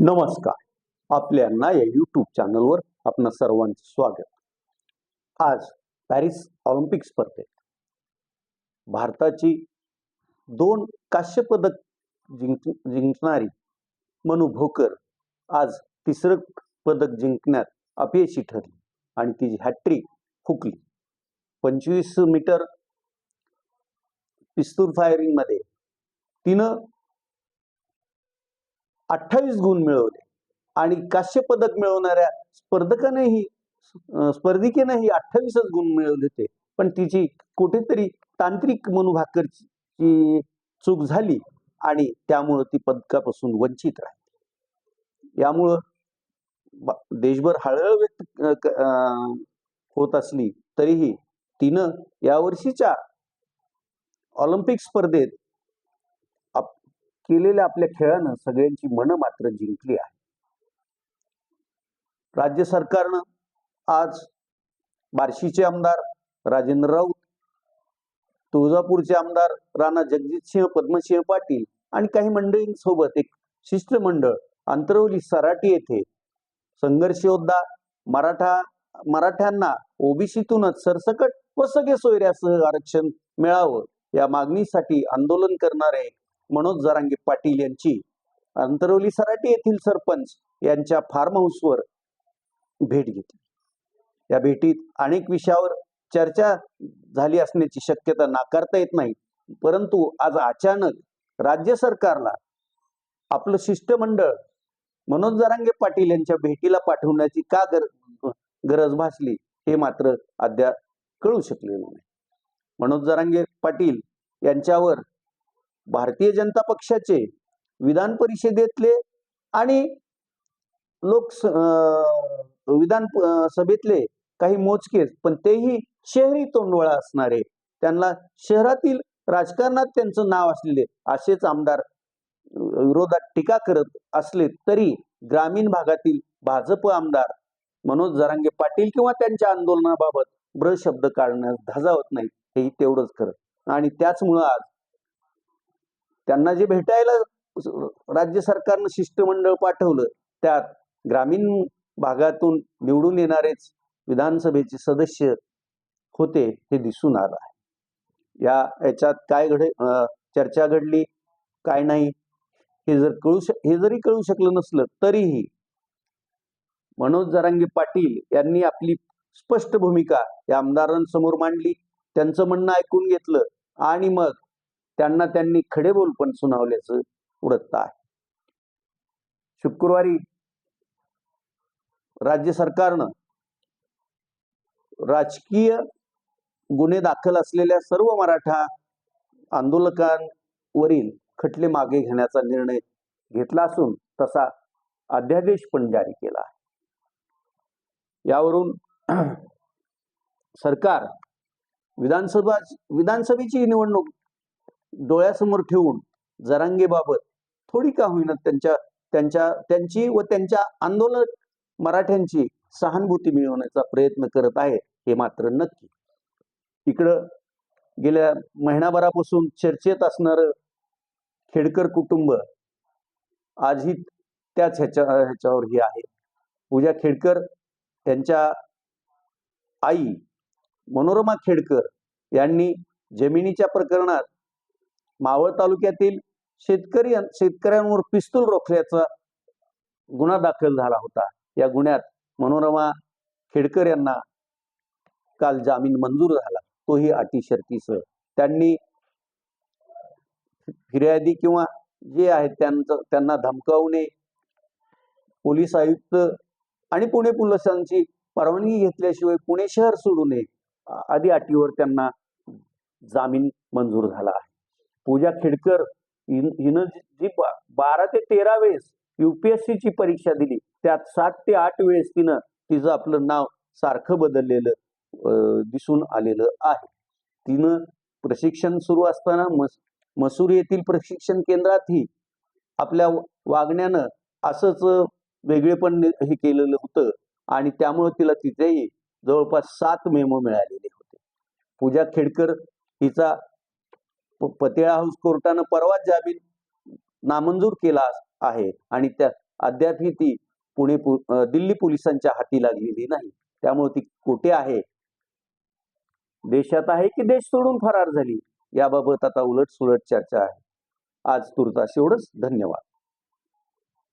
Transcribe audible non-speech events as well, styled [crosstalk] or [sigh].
नमस्कार. आपल्यांना या यूट्यूब चॅनलवर आपणा सर्वांचे स्वागत. आज पॅरिस ऑलिम्पिक स्पर्धेत भारताची दोन काश्य पदक जिंक जिंकणारी मनु भोकर आज तिसरं पदक जिंकण्यात अपयशी ठरली आणि तिची हॅट्रिक फुकली पंचवीस मीटर पिस्तूल फायरिंगमध्ये तिनं अठ्ठावीस गुण मिळवले. आणि काश्य पदक मिळवणाऱ्या स्पर्धकानेही स्पर्धिकेनंही स्पर्धिकेनेही अठ्ठावीसच गुण मिळवले होते. पण तिची कुठेतरी तांत्रिक मनुभाकरची चूक झाली आणि त्यामुळं ती पदकापासून वंचित राहिली. यामुळं देशभर हळहळ व्यक्त अं, होत असली तरीही तिनं यावर्षीच्या ऑलिम्पिक स्पर्धेत केलेल्या आपल्या खेळानं सगळ्यांची मनं मात्र जिंकली आहे राज्य सरकारनं आज बार्शीचे आमदार राजेंद्र राऊत तुळजापूरचे आमदार राणा जगजितसिंह पद्मसिंह पाटील आणि काही मंडळींसोबत एक शिष्टमंडळ आंतरवली सराटी येथे संघर्ष योद्धा मराठा मराठ्यांना ओबीसीतूनच सरसकट व सगळे सोयऱ्यासह आरक्षण मिळावं या मागणीसाठी आंदोलन करणारे मनोज जरांगे पाटील यांची. अंतरवली सराटी येथील सरपंच यांच्या फार्म हाऊसवर भेट घेतली. या भेटीत अनेक विषयावर चर्चा झाली असण्याची शक्यता नाकारता येत नाही. परंतु आज अचानक राज्य सरकारला आपलं शिष्टमंडळ मनोज जरांगे पाटील यांच्या भेटीला पाठवण्याची का गर गरज भासली हे मात्र अद्याप कळू शकलेलं नाही. मनोज जरांगे पाटील यांच्यावर भारतीय जनता पक्षाचे विधान परिषदेतले आणि लोक विधान सभेतले काही मोजकेच पण तेही शहरी तोंडवळा असणारे. त्यांना शहरातील राजकारणात त्यांचं नाव असलेले असेच आमदार विरोधात टीका करत असले तरी ग्रामीण भागातील भाजप आमदार मनोज जरांगे पाटील किंवा त्यांच्या आंदोलनाबाबत ब्र शब्द काढण्यास धजावत नाही हेही तेवढंच खरं. आणि त्याचमुळं आज त्यांना जे भेटायला राज्य सरकारनं शिष्टमंडळ पाठवलं त्यात ग्रामीण भागातून निवडून येणारेच विधानसभेचे सदस्य होते हे दिसून आलं आहे. या याच्यात काय घड चर्चा घडली काय नाही हे जर कळू शक हे जरी कळू शकलं नसलं तरीही मनोज जरांगे पाटील यांनी आपली स्पष्ट भूमिका या आमदारांसमोर मांडली त्यांचं म्हणणं ऐकून घेतलं आणि मग त्यांना त्यांनी खडे बोल पण सुनावल्याचं वृत्त आहे. शुक्रवारी राज्य सरकारनं राजकीय गुन्हे दाखल असलेल्या सर्व मराठा आंदोलकांवरील खटले मागे घेण्याचा निर्णय घेतला असून तसा अध्यादेश पण जारी केला आहे. यावरून [clears throat] सरकार विधानसभा विधानसभेची निवडणूक डोळ्यासमोर ठेवून जरांगेबाबत थोडी का होईना त्यांच्या त्यांच्या त्यांची व त्यांच्या आंदोलक मराठ्यांची सहानुभूती मिळवण्याचा प्रयत्न करत आहे हे मात्र नक्की. इकडं गेल्या महिनाभरापासून चर्चेत असणारं खेडकर कुटुंब आजही त्याच ह्याच्या ह्याच्यावर ही आहे. पूजा खेडकर त्यांच्या आई मनोरमा खेडकर यांनी जमिनीच्या प्रकरणात मावळ तालुक्यातील शेतकरी शेतकऱ्यांवर पिस्तूल रोखल्याचा गुन्हा दाखल झाला होता. या गुन्ह्यात मनोरमा खेडकर यांना काल जामीन मंजूर झाला. तोही अटी शर्तीसह त्यांनी फिर्यादी किंवा जे आहेत त्यांचं त्यांना धमकावणे पोलीस आयुक्त आणि पुणे पोलिसांची परवानगी घेतल्याशिवाय पुणे शहर सोडू नये आ- आदी अटीवर त्यांना जामीन मंजूर झाला आहे. पूजा खेडकर हिनं जी बा- बारा ते तेरा वेळेस युपीएससी ची परीक्षा दिली त्यात सात ते आठ वेळेस तिनं तिचं आपलं नाव सारखं बदललेलं दिसून आलेलं आहे. तिनं प्रशिक्षण सुरू असताना मस मसूर येथील प्रशिक्षण केंद्रातही आपल्या वागण्यानं असंच वेगळेपण हे केलेलं होतं आणि त्यामुळे तिला तिथेही जवळपास सात मेमो मिळालेले होते. पूजा खेडकर हिचा पतिळा हाऊस कोर्टानं परवाच जामीन नामंजूर केला आहे आणि त्या अद्यापही ती पुणे दिल्ली पोलिसांच्या हाती लागलेली नाही. त्यामुळे ती कुठे आहे? देशात आहे की देश सोडून फरार झाली? याबाबत आता उलट सुलट चर्चा आहे. आज तुर्तास एवढंच. धन्यवाद.